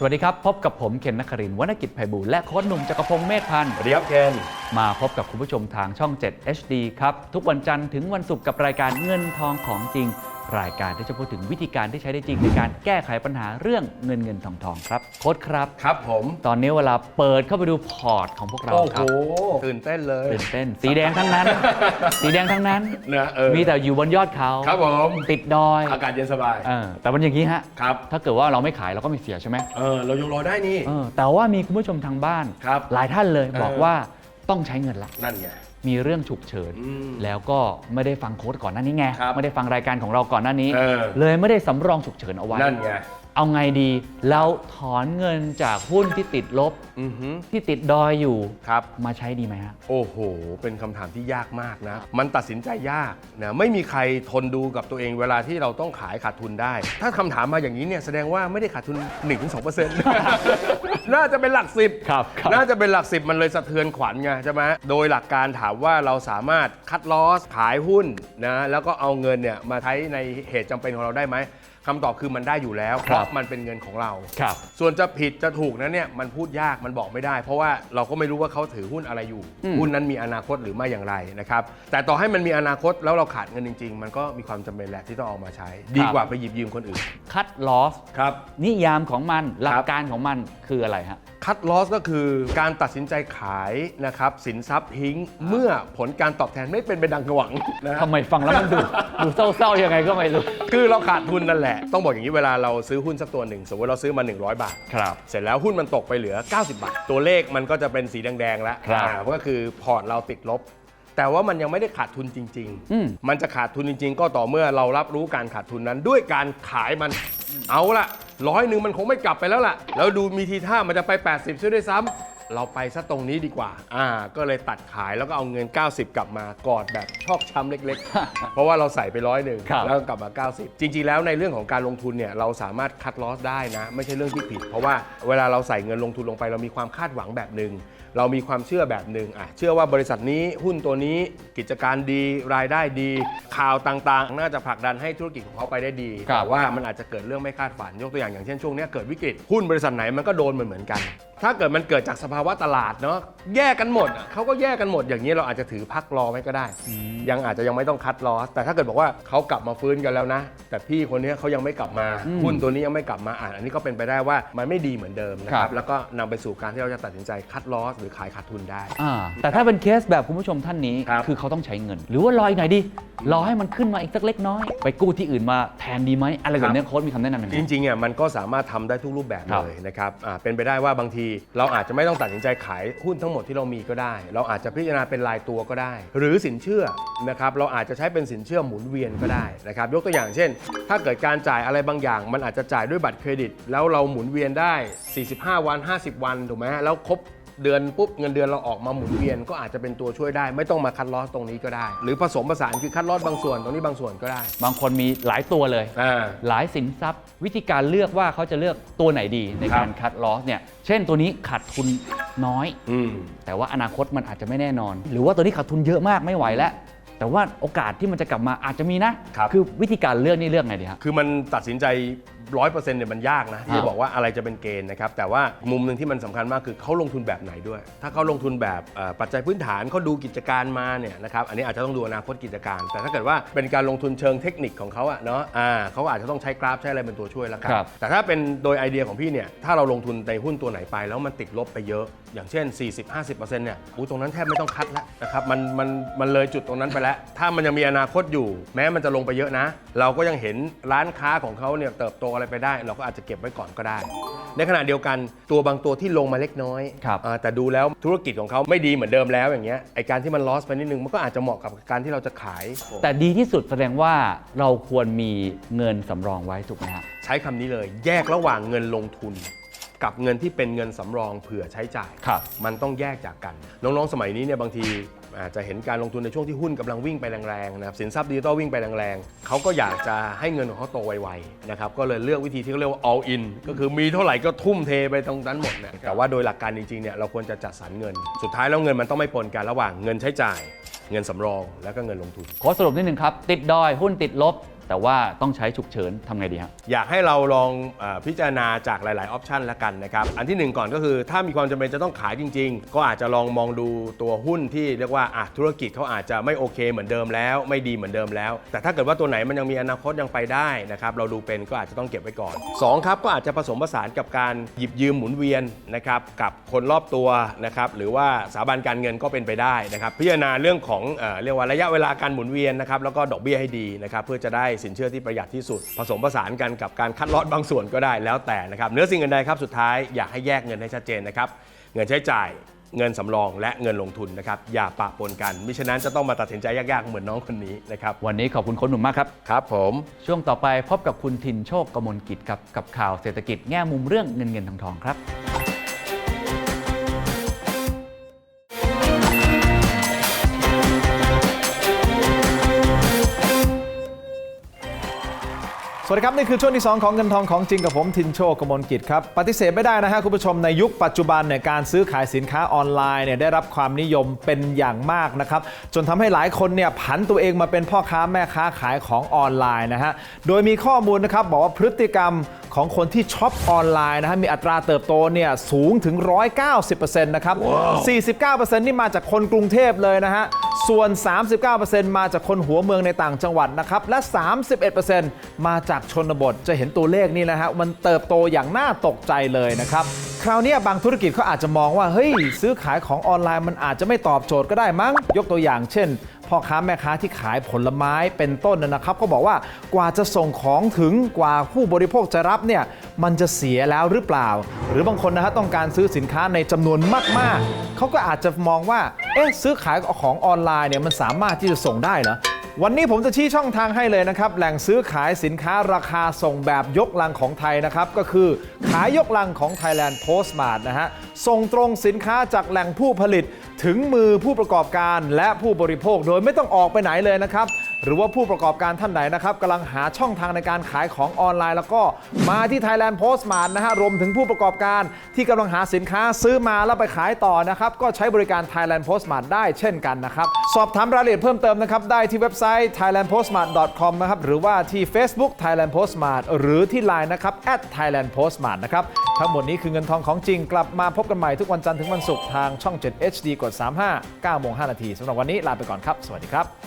สวัสดีครับ พบกับผมเคนนักครินทร์วรรณกิจไพบูลย์และโค้ชหนุ่มจักรพงศ์เมธพันธ์ สวัสดีครับเคนมาพบกับคุณผู้ชมทางช่อง 7 HD ครับ ทุกวันจันทร์ถึงวันศุกร์กับรายการเงินทองของจริง รายการที่จะพูดถึงวิธีการที่ใช้ได้จริงในการแก้ไขปัญหาเรื่องเงินเงินทองทองครับโค้ชครับ ครับผม ตอนนี้เวลาเปิดเข้าไปดูพอร์ตของพวกเราโอ้คโหรับตื่นเต้นเลยตื่นเต้นสีแดงทั้งนั้น สีแดงทั้งนั้น นะเออมีแต่อยู่บนยอดเขาครับผมติดดอยอากาศเย็นสบายเออแต่มันอย่างนี้ฮะครับ ถ้าเกิดว่าเราไม่ขายเราก็ไม่เสียใช่ไหมเออเรายังรอได้นี่ เออแต่ว่ามีคุณผู้ชมทางบ้าน ครับหลายท่านเลยเออบอกว่า ต้องใช้เงินละนั่นไง มีเรื่องฉุกเฉิน อืมแล้วก็ไม่ได้ฟังโค้ดก่อนหน้านี้ไง ครับไม่ได้ฟังรายการของเราก่อนหน้านี้ เออ เลยไม่ได้สำรองฉุกเฉินเอาไว้ นั่นไง เอาไงดีเราถอนเงินจากหุ้นที่ติดลบอือหือ ที่ติดดอยอยู่ครับ มาใช้ดีไหมฮะ โอ้โห เป็นคำถามที่ยากมากนะ มันตัดสินใจยากนะ ไม่มีใครทนดูกับตัวเองเวลาที่เราต้องขายขาดทุนได้ ถ้าคำถามมาอย่างนี้เนี่ยแสดงว่าไม่ได้ขาดทุน 1-2%น่าจะเป็นหลักสิบครับครับ น่าจะเป็นหลักสิบมันเลยสะเทือนขวัญไงใช่ไหมโดยหลักการถามว่าเราสามารถคัดลอสขายหุ้นนะ แล้วก็เอาเงินเนี่ยมาใช้ในเหตุจำเป็นของเราได้ไหม คำตอบคือมันได้อยู่แล้วเพครัราะบมันเป็นเงินของเรา ครับ ส่วนจะผิดจะถูกนั้นเนี่ยมันพูดยากมันบอกไม่ได้ เพราะว่าเราก็ไม่รู้ว่าเขาถือหุ้นอะไรอยู่ อืม หุ้นนั้นมีอนาคตหรือไม่อย่างไรนะครับแต่ต่อให้มันมีอนาคตแล้วเราขาดเงินจริง ๆ มันก็มีความจำเป็นแหละที่ต้องเอามาใช้ ดีกว่าไปหยิบยืมคนอื่น คัดลอสครับ นิยามของมันหลัคกรับการของมันคืออะไรฮะ คัดลอสก็คือการตัดสินใจขายนะครับสินทรัพย์ทิ้งเมื่อผลการตอบแทนไม่เป็นไปดังหวังนะทำไมฟังแล้วมันดูดูเศร้าๆยังไงก็ไม่รู้ คือเราขาดทุนนั่นแหละ ต้องบอกอย่างนี้เวลาเราซื้อหุ้นสักตัวหนึ่ง สมมติเราซื้อมา 100 บาท ครับ เสร็จแล้วหุ้นมันตกไปเหลือ 90 บาท ตัวเลขมันก็จะเป็นสีแดงๆแล้วครับอ่าก็คือพอร์ตเราติดลบ แต่ว่ามันยังไม่ได้ขาดทุนจริง อืม มันจะขาดทุนจริง ๆ ก็ต่อเมื่อเรารับรู้การขาดทุนนั้นด้วยการขายมัน เอาละ ร้อยหนึ่งมันคงไม่กลับไปแล้วล่ะ แล้วดูมีทีท่ามันจะไป 80ช่วยด้วยซ้ำ เราไปซะตรงนี้ดีกว่า อ่า ก็เลยตัดขายแล้วก็เอาเงิน 90 กลับมากอดแบบชอกช้ำเล็กๆ เพราะว่าเราใส่ไปร้อยหนึ่งครับแล้วก็กลับมา 90 จริง ๆ แล้วในเรื่องของการลงทุนเนี่ยเราสามารถคัดลอสได้นะ ไม่ใช่เรื่องที่ผิด เพราะว่าเวลาเราใส่เงินลงทุนลงไป เรามีความคาดหวังแบบหนึ่งเรามีความเชื่อแบบหนึ่งอะเชื่อว่าบริษัทนี้หุ้นตัวนี้กิจการดีรายได้ดี ข่าวต่างๆ น่าจะผลักดันให้ธุรกิจของเขาไปได้ดีครับ แต่ว่ามันอาจจะเกิดเรื่องไม่คาดฝันยกตัวอย่างอย่างเช่นช่วงเนี้ยเกิดวิกฤตหุ้นบริษัทไหนมันก็โดนเหมือนเหมือนกัน ถ้าเกิดมันเกิดจากสภาวะตลาดเนาะแยกกันหมดอะเขาก็แยกกันหมดอย่างนี้เราอาจจะถือพักรอไว้ก็ได้ ยังอาจจะยังไม่ต้องคัดลอสแต่ถ้าเกิดบอกว่าเขากลับมาฟื้นกันแล้วนะ แต่พี่คนนี้เขายังไม่กลับมาอืมหุ้นตัวนี้ยังไม่กลับมาอ่านอันนี้ก็เป็นไปได้ว่ามันไม่ดีเหมือนเดิมนะคครัรับบแล้วก็นำไปสู่การที่เราจะตัดสินใจคัดลอสหรือขายขาดทุนได้อ่าแต่ถ้าเป็นเคสแบบคุณผู้ชมท่านนี้ครับคือเขาต้องใช้เงิน หรือว่ารออีกหน่อยดีรอให้มันขึ้นมาอีกสักเล็กน้อย ไปกู้ที่อื่นมาแทนดีไหมอะไรแบบนี้โค้ดมีคำแนะนำยังไงจริงๆอะมันก็สามารถทำได้ทุกรูปแบบครับเลยนะครับอ่าเป็นไปได้ว่าบางทีเราอาจจะไม่ต้องตัดสินใจขายหุ้นทั้งหมดที่เรามีก็ได้ เราอาจจะพิจารณาเป็นรายตัวก็ได้ หรือสินเชื่อนะครับเราอาจจะใช้เป็นสินเชื่อหมุนเวียนก็ได้นะครับยกตัวอย่างเช่น ถ้าเกิดการจ่ายอะไรบางอย่าง มันอาจจะจ่ายด้วยบัตรเครดิต แล้วเราหมุนเวียนได้ 45 วัน 50 วันถูกไหมแล้วครบ เดือนปุ๊บเงินเดือนเราออกมาหมุนเวียนก็อาจจะเป็นตัวช่วยได้ ไม่ต้องมาคัดลอสตรงนี้ก็ได้ หรือผสมผสานคือคัดลอสบางส่วนตรงนี้บางส่วนก็ได้บางคนมีหลายตัวเลย อ่า หลายสินทรัพย์ วิธีการเลือกว่าเขาจะเลือกตัวไหนดีในการครับคัดลอสเนี่ยเช่นตัวนี้ขาดทุนน้อย อืม แต่ว่าอนาคตมันอาจจะไม่แน่นอน หรือว่าตัวนี้ขาดทุนเยอะมากไม่ไหวแล้ว แต่ว่าโอกาสที่มันจะกลับมาอาจจะมีนะครับ อวิธีการเลือกนี่เลือกไงดีฮะ คือมันตัดสินใจ ร้อยเปอร์เซ็นต์เนี่ยมันยากนะที่ครัจะบบอกว่าอะไรจะเป็นเกณฑ์นะครับแต่ว่ามุมหนึ่งที่มันสำคัญมากคือเขาลงทุนแบบไหนด้วย ถ้าเขาลงทุนแบบเอ่อปัจจัยพื้นฐานเขาดูกิจการมาเนี่ยนะครับอันนี้อาจจะต้องดูอนาคตกิจการ แต่ถ้าเกิดว่าเป็นการลงทุนเชิงเทคนิคของเขาอะเนาะอ่าเขาอาจจะต้องใช้กราฟใช้อะไรเป็นตัวช่วยแล้วกันครับ แต่ถ้าเป็นโดยไอเดียของพี่เนี่ยถ้าเราลงทุนในหุ้นตัวไหนไป แล้วมันติดลบไปเยอะ อย่างเช่น 40-50%เนี่ยอู้ตรงนั้นแทบไม่ต้องคัดแล้วนะครับมันมันมันเลยจุดตรงนั้นไปแล้ว ถ้ามันยังมีอนาคตอยู่ แม้มันจะลงไปเยอะนะ เราก็ยังเห็นร้านค้าของเขาเนี่ยเติบโตอะไรไปได้ เราก็อาจจะเก็บไว้ก่อนก็ได้ ในขณะเดียวกันตัวบางตัวที่ลงมาเล็กน้อยครับอ่าแต่ดูแล้วธุรกิจของเขาไม่ดีเหมือนเดิมแล้วอย่างเงี้ยไอการที่มันลอสไปนิดนึงมันก็อาจจะเหมาะกับการที่เราจะขาย แต่ดีที่สุดแสดงว่าเราควรมีเงินสำรองไว้ถูกไหมฮะ ใช้คำนี้เลย แยกระหว่างเงินลงทุน กับเงินที่เป็นเงินสำรองเผื่อใช้จ่าย ครับ มันต้องแยกจากกัน น้องๆ สมัยนี้เนี่ยบางที อาจจะเห็นการลงทุนในช่วงที่หุ้นกำลังวิ่งไปแรงๆนะครับสินทรัพย์ดิจิตอลวิ่งไปแรงๆเขาก็อยากจะให้เงินของเขาโตไวๆนะครับก็เลยเลือกวิธีที่เขาเรียกว่า all in ก็คือมีเท่าไหร่ก็ทุ่มเทไปตรงนั้นหมดเนี่ยแต่ว่าโดยหลักการจริงๆเนี่ยเราควรจะจัดสรรเงิน สุดท้ายแล้วเงินมันต้องไม่ปนกันระหว่างเงินใช้จ่าย เงินสำรอง แล้วก็เงินลงทุนขอสรุปนิดหนึ่งครับติดดอยหุ้นติดลบ แต่ว่าต้องใช้ฉุกเฉินทำไงดีครับอยากให้เราลองเออพิจารณาจากหลาย ๆ ออปชันละกันนะครับ อันที่หนึ่งก่อนก็คือถ้ามีความจำเป็นจะต้องขายจริง ๆ ก็อาจจะลองมองดูตัวหุ้นที่เรียกว่าอะธุรกิจเขาอาจจะไม่โอเคเหมือนเดิมแล้ว ไม่ดีเหมือนเดิมแล้ว แต่ถ้าเกิดว่าตัวไหนมันยังมีอนาคตยังไปได้นะครับเราดูเป็นก็อาจจะต้องเก็บไว้ก่อนสองครับก็อาจจะผสมผสานกับการหยิบยืมหมุนเวียนนะครับกับคนรอบตัวนะครับหรือว่าสถาบันการเงินก็เป็นไปได้นะครับพิจารณาเรื่องของเอ่อเรียกว่าระยะเวลาการหมุนเวียนนะครับแล้วก็ดอกเบี้ยให้ดีนะครับเพื่อจะได้สินเชื่อที่ประหยัดที่สุด ผสมผสานกันกับการคัดลอตบางส่วนก็ได้แล้วแต่นะครับเนื้อสิ่งอื่นใดครับสุดท้ายอยากให้แยกเงินให้ชัดเจนนะครับเงินใช้จ่ายเงินสำรองและเงินลงทุนนะครับอย่าปะปนกันมิฉะนั้นจะต้องมาตัดสินใจยากๆเหมือนน้องคนนี้นะครับวันนี้ขอบคุณโค้ชหนุ่มมากครับ ครับผม ช่วงต่อไปพบกับคุณทินโชคกมลกิจครับกับข่าวเศรษฐกิจแง่มุมเรื่องเงินเงินทองทองครับ สวัสดีครับ นี่คือช่วงที่ 2 ของเงินทองของจริงกับผมทินโชคกมลกิจครับ ปฏิเสธไม่ได้นะฮะคุณผู้ชมในยุคปัจจุบันเนี่ยการซื้อขายสินค้าออนไลน์เนี่ยได้รับความนิยมเป็นอย่างมากนะครับ จนทำให้หลายคนเนี่ยผันตัวเองมาเป็นพ่อค้าแม่ค้าขายของออนไลน์นะฮะโดยมีข้อมูลนะครับบอกว่าพฤติกรรมของคนที่ช็อปออนไลน์นะฮะมีอัตราเติบโตเนี่ยสูงถึง 190%นะครับ49%นี่มาจากคนกรุงเทพเลยนะฮะ ส่วน 39%มาจากคนหัวเมืองในต่างจังหวัดนะครับ และ 31%มาจากชนบท จะเห็นตัวเลขนี่นะฮะ มันเติบโตอย่างน่าตกใจเลยนะครับ คราวนี้บางธุรกิจเขาอาจจะมองว่า เฮ้ย ซื้อขายของออนไลน์มันอาจจะไม่ตอบโจทย์ก็ได้มั้ง ยกตัวอย่างเช่นพ่อค้าแม่ค้าที่ขายผลไม้เป็นต้นนะครับเขาบอกว่ากว่าจะส่งของถึงกว่าผู้บริโภคจะรับเนี่ยมันจะเสียแล้วหรือเปล่า หรือบางคนนะฮะต้องการซื้อสินค้าในจำนวนมากๆเขาก็อาจจะมองว่า เอ๊ะซื้อขายของออนไลน์เนี่ยมันสามารถที่จะส่งได้เหรอวันนี้ผมจะชี้ช่องทางให้เลยนะครับ แหล่งซื้อขายสินค้าราคาส่งแบบยกลังของไทยนะครับ ก็คือขายยกลังของ Thailand Postmart นะฮะ ส่งตรงสินค้าจากแหล่งผู้ผลิตถึงมือผู้ประกอบการและผู้บริโภคโดยไม่ต้องออกไปไหนเลยนะครับ หรือว่าผู้ประกอบการท่านไหนนะครับกำลังหาช่องทางในการขายของออนไลน์ แล้วก็มาที่ Thailand Postmart นะฮะรวมถึงผู้ประกอบการที่กำลังหาสินค้าซื้อมาแล้วไปขายต่อนะครับก็ใช้บริการ Thailand Postmart ได้เช่นกันนะครับสอบถามรายละเอียดเพิ่มเติมนะครับได้ที่เว็บไซต์ thailandpostmart.com นะครับหรือว่าที่ Facebook Thailand Postmart หรือที่ Line นะครับ @thailand postmart นะครับทั้งหมดนี้คือเงินทองของจริงกลับมาพบกันใหม่ทุกวันจันทร์ถึงวันศุกร์ทางช่อง 7 HD กด 35 9โมง5นาทีสำหรับวันนี้ลาไปก่อนครับ สวัสดีครับ